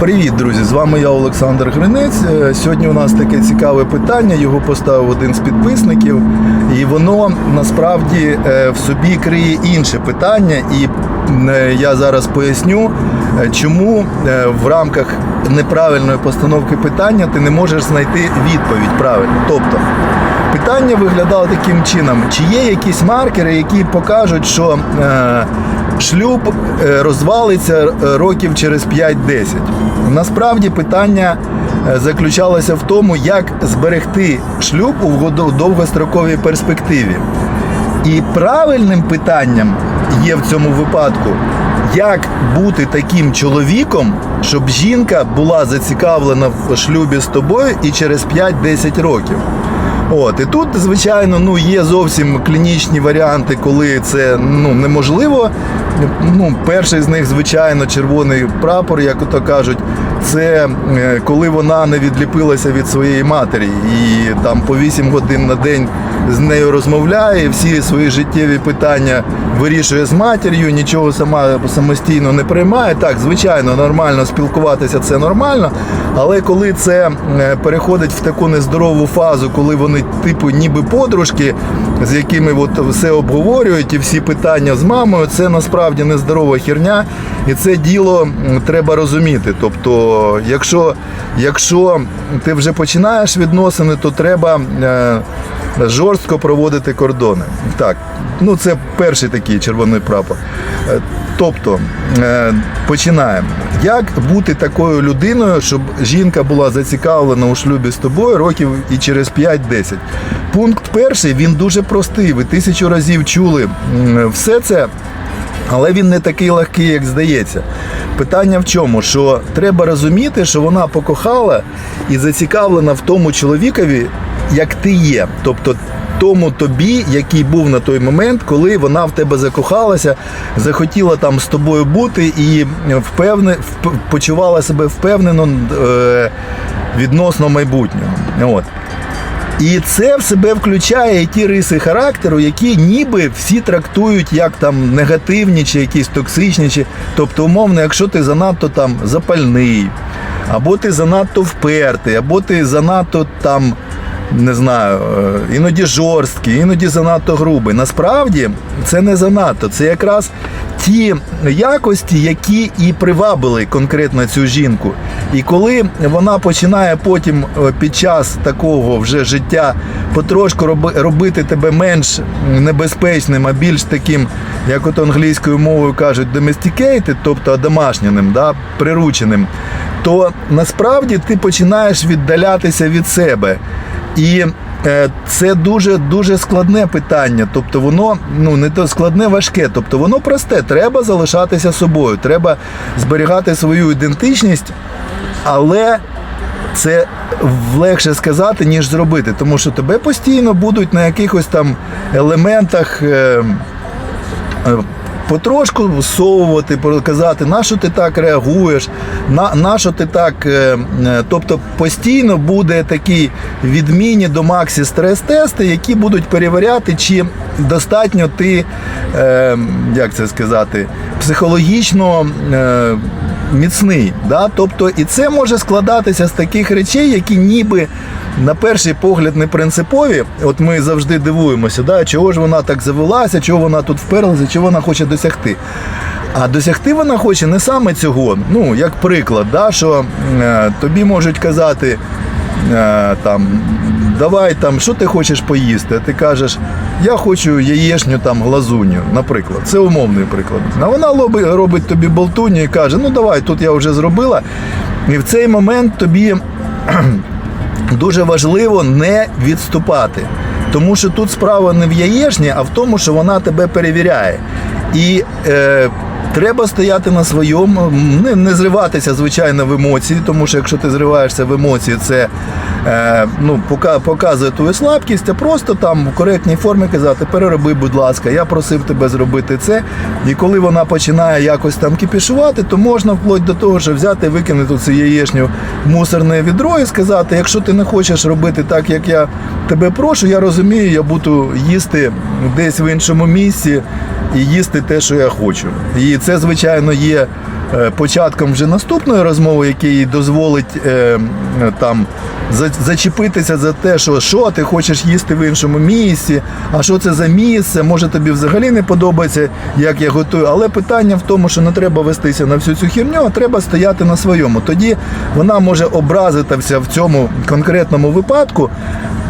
Привіт, друзі! З вами я Олександр Гринець. Е, Сьогодні у нас таке цікаве питання. Його поставив один з підписників, і воно насправді е, в собі криє інше питання. І е, я зараз поясню, чому в рамках неправильної постановки питання ти не можеш знайти відповідь правильно. Тобто питання виглядало таким чином: чи є якісь маркери, які покажуть, що шлюб е, розвалиться е, років через 5-10. Насправді питання е, заключалося в тому, як зберегти шлюб у довгостроковій перспективі. І правильним питанням є в цьому випадку, як бути таким чоловіком, щоб жінка була зацікавлена в шлюбі з тобою і через 5-10 років. От і тут, звичайно, ну є зовсім клінічні варіанти, коли це ну неможливо. Ну, перший з них, звичайно, червоний прапор, як ото кажуть, це е, коли вона не відліпилася від своєї матері і там по 8 годин на день з нею розмовляє, всі свої життєві питання вирішує з матір'ю, нічого сама самостійно не приймає. Так, звичайно, нормально спілкуватися це нормально. Але коли це е, переходить в таку нездорову фазу, коли вони типу ніби подружки, з якими от все обговорюють і всі питання з мамою, це насправді нездорова херня, і це діло треба розуміти. Тобто, якщо, якщо ти вже починаєш відносини, то треба. Жорстко проводити кордони. Так, ну це перший такий червоний прапор. Е, Тобто, е, починаємо. Як бути такою людиною, щоб жінка була зацікавлена у шлюбі з тобою років і через 5-10? Пункт перший він дуже простий. Ви тисячу разів чули все це. Але він не такий легкий, як здається. Питання в чому? Що треба розуміти, що вона покохала і зацікавлена в тому чоловікові, як ти є. Тобто тому тобі, який був на той момент, коли вона в тебе закохалася, захотіла там з тобою бути і впевне, вп- почувала себе впевнено е, відносно майбутнього. От. І це в себе включає ті риси характеру, які ніби всі трактують як там негативні чи якісь токсичні. Чи... Тобто, умовно, якщо ти занадто там запальний, або ти занадто впертий, або ти занадто там. Не знаю, е, іноді жорсткий, іноді занадто грубий. Насправді це не занадто. Це якраз ті якості, які і привабили конкретно цю жінку. І коли вона починає потім е, під час такого вже життя потрошку роби- робити тебе менш небезпечним, а більш таким, як от англійською мовою кажуть, domesticated, тобто домашняним, да, прирученим, то насправді ти починаєш віддалятися від себе. І е, це дуже дуже складне питання. Тобто воно ну не то складне, важке. Тобто воно просте. Треба залишатися собою, треба зберігати свою ідентичність, але це легше сказати, ніж зробити, тому що тебе постійно будуть на якихось там елементах. Е, е, Потрошку всовувати, показати, на що ти так реагуєш, на, на що ти так. е, е, Тобто постійно буде такі відмінні до Максі стрес-тести, які будуть перевіряти, чи достатньо ти, е, як це сказати, психологічно міцний. Да? Тобто, і це може складатися з таких речей, які ніби на перший погляд не принципові. От ми завжди дивуємося, да? чого ж вона так завелася, чого вона тут вперлася, чого вона хоче досягти. А досягти вона хоче не саме цього. Ну, як приклад, да? що е, тобі можуть казати е, там. Давай там, що ти хочеш поїсти? Ти кажеш, я хочу яєшню там глазуню, наприклад. Це умовний приклад. А вона робить тобі болтуню і каже: ну давай, тут я вже зробила. І в цей момент тобі дуже важливо не відступати. Тому що тут справа не в яєшні, а в тому, що вона тебе перевіряє. І е, треба стояти на своєму, не, не зриватися, звичайно, в емоції, тому що якщо ти зриваєшся в емоції, це е, ну, показує твою слабкість, а просто там в коректній формі казати, перероби, будь ласка, я просив тебе зробити це. І коли вона починає якось там кипішувати, то можна вплоть до того, що взяти, викинути цю яєшню в мусорне відро і сказати, якщо ти не хочеш робити так, як я тебе прошу, я розумію, я буду їсти десь в іншому місці і їсти те, що я хочу. І це, звичайно, є е, початком вже наступної розмови, який дозволить е, там зачепитися за те, що що ти хочеш їсти в іншому місці, а що це за місце, може тобі взагалі не подобається, як я готую. Але питання в тому, що не треба вестися на всю цю херню, а треба стояти на своєму. Тоді вона може образитися в цьому конкретному випадку.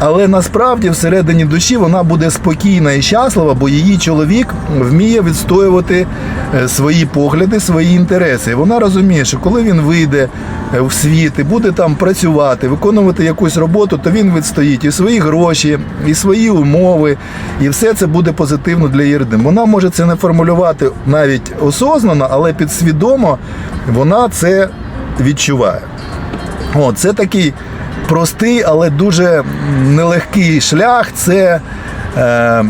Але насправді всередині душі вона буде спокійна і щаслива, бо її чоловік вміє відстоювати е, свої погляди, свої інтереси. Вона розуміє, що коли він вийде е, в світ і буде там працювати, виконувати якусь роботу, то він відстоїть і свої гроші, і свої умови, і все це буде позитивно для родини. Вона може це не формулювати навіть осознано, але підсвідомо вона це відчуває. О, це такий простий, але дуже нелегкий шлях. Це, е,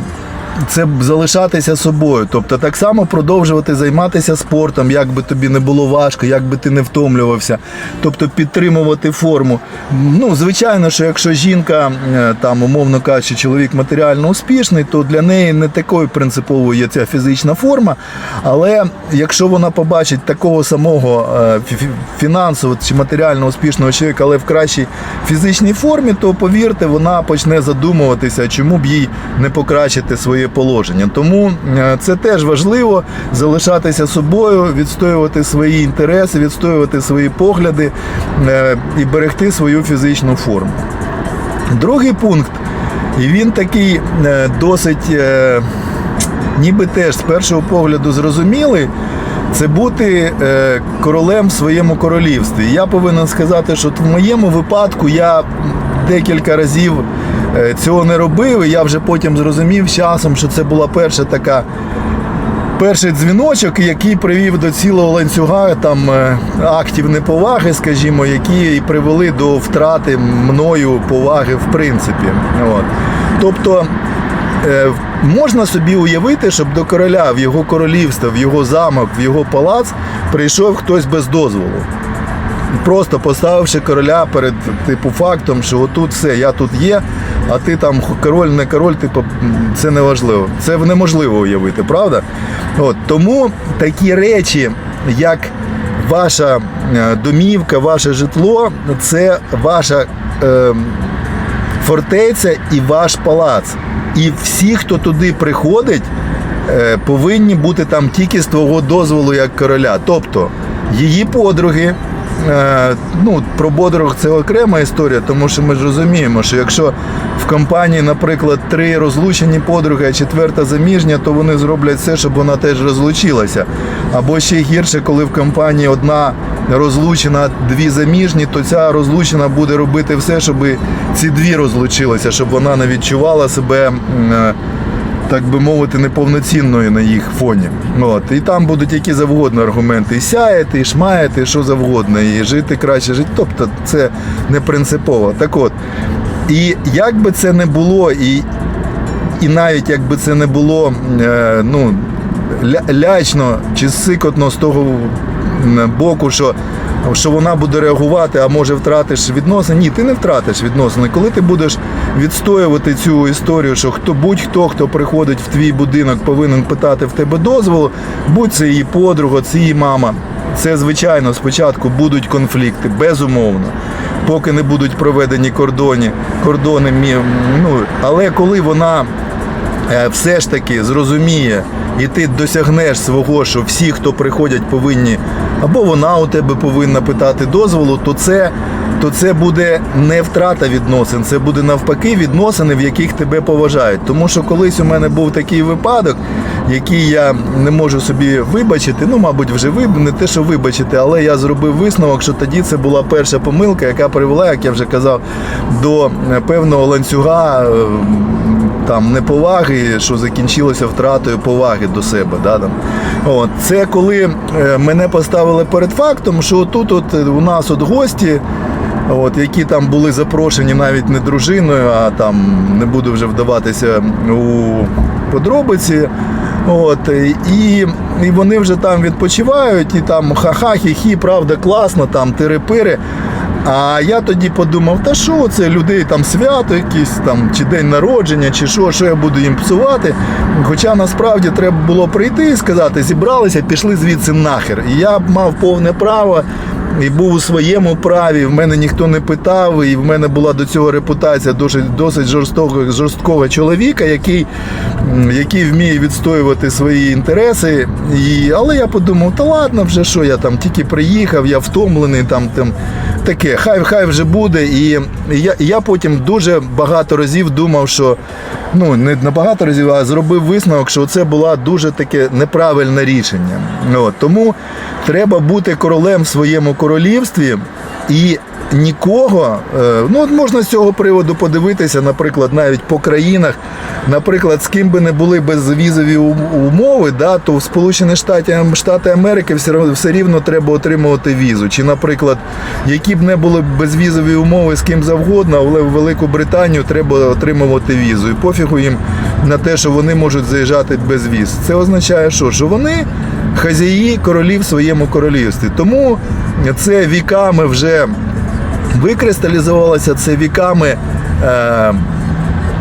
це залишатися собою. Тобто так само продовжувати займатися спортом, як би тобі не було важко, як би ти не втомлювався. Тобто підтримувати форму. Ну, звичайно, що якщо жінка, е, там, умовно кажучи, чоловік матеріально успішний, то для неї не такою принциповою є ця фізична форма. Але якщо вона побачить такого самого е, фі- фі- фінансово чи матеріально успішного чоловіка, але в кращій фізичній формі, то повірте, вона почне задумуватися, чому б їй не покращити своє положення. Тому е, це теж важливо залишатися собою, відстоювати свої інтереси, відстоювати свої погляди е, і берегти свою фізичну форму. Другий пункт, і він такий е, досить, ніби теж з першого погляду зрозумілий. Це бути королем в своєму королівстві. Я повинен сказати, що в моєму випадку я декілька разів цього не робив, і я вже потім зрозумів часом, що це була перша така перший дзвіночок, який привів до цілого ланцюга там е, актів неповаги, скажімо, які і привели до втрати мною поваги в принципі. От. Тобто е, можна собі уявити, щоб до короля в його королівство, в його замок, в його палац прийшов хтось без дозволу. Просто поставивши короля перед типу фактом, що отут все, я тут є, а ти там король, не король, типу, це не важливо. Це неможливо уявити, правда? От тому такі речі, як ваша е, домівка, ваше житло, це ваша е, фортеця і ваш палац. І всі, хто туди приходить, е, повинні бути там тільки з твого дозволу як короля. Тобто її подруги. Е, Ну, про подруг це окрема історія, тому що ми ж розуміємо, що якщо в компанії, наприклад, три розлучені подруги, а четверта заміжня, то вони зроблять все, щоб вона теж розлучилася. Або ще гірше, коли в компанії одна розлучена, дві заміжні, то ця розлучена буде робити все, щоб ці дві розлучилися, щоб вона не відчувала себе. Так би мовити, неповноцінною на їх фоні. От. І там будуть які завгодно аргументи. І сяяти, і шмаяти, і що завгодно, і жити краще жити. Тобто це не принципово. Так от. І як би це не було, і, і навіть якби це не було е, ну, лячно чи сикотно з того боку, що, що вона буде реагувати, а може втратиш відносини. Ні, ти не втратиш відносини. Коли ти будеш відстоювати цю історію, що хто будь-хто, хто приходить в твій будинок, повинен питати в тебе дозволу, будь це її подруга, це її мама. Це звичайно спочатку будуть конфлікти, безумовно, поки не будуть проведені кордоні, кордони. Ну, але коли вона все ж таки зрозуміє, і ти досягнеш свого, що всі, хто приходять, повинні, або вона у тебе повинна питати дозволу, то це, то це буде не втрата відносин, це буде навпаки відносини, в яких тебе поважають. Тому що колись у мене був такий випадок, який я не можу собі вибачити. Ну, мабуть, вже виб... не те, що вибачити, але я зробив висновок, що тоді це була перша помилка, яка привела, як я вже казав, до е, певного ланцюга. Там неповаги, що закінчилося втратою поваги до себе. Да, там. От. Це коли е, мене поставили перед фактом, що тут от у нас от гості, от, які там були запрошені навіть не дружиною, а там не буду вже вдаватися у подробиці. От, і, і вони вже там відпочивають, і там ха-ха, хі-хі, правда, класно, там тири-пири. А я тоді подумав, та що це людей там свято, якісь там чи день народження, чи що, що я буду їм псувати. Хоча насправді треба було прийти і сказати, зібралися, пішли звідси нахер. І я мав повне право. І був у своєму праві, в мене ніхто не питав, і в мене була до цього репутація досить, досить жорстокого, жорсткого чоловіка, який, який вміє відстоювати свої інтереси. І, але я подумав, та ладно, вже що я там тільки приїхав, я втомлений, там, там таке, хай, хай вже буде. І, я, я потім дуже багато разів думав, що ну не багато разів, а зробив висновок, що це було дуже таке неправильне рішення. От, тому треба бути королем в своєму королівстві і. Нікого, е, ну от можна з цього приводу подивитися, наприклад, навіть по країнах, наприклад, з ким би не були безвізові умови, да, то в Сполучені Штати, Штати Америки все, все рівно треба отримувати візу. Чи, наприклад, які б не були безвізові умови з ким завгодно, але в Велику Британію треба отримувати візу. І пофігу їм на те, що вони можуть заїжджати без віз. Це означає, що? що вони хазяї королів в своєму королівстві. Тому це віками вже викристалізувалося, це віками. Е,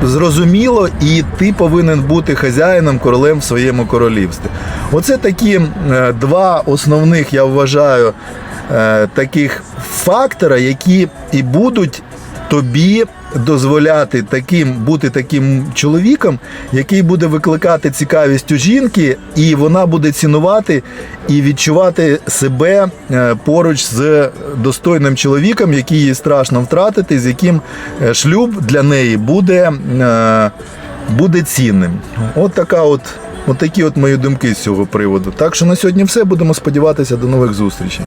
Зрозуміло, і ти повинен бути хазяїном, королем в своєму королівстві. Оце такі е, два основних, я вважаю, е, таких фактора, які і будуть тобі дозволяти таким бути таким чоловіком, який буде викликати цікавість у жінки, і вона буде цінувати і відчувати себе е, поруч з достойним чоловіком, який їй страшно втратити, з яким е, шлюб для неї буде, е, буде цінним. От така от. От такі от мої думки з цього приводу. Так що на сьогодні все. Будемо сподіватися до нових зустрічей.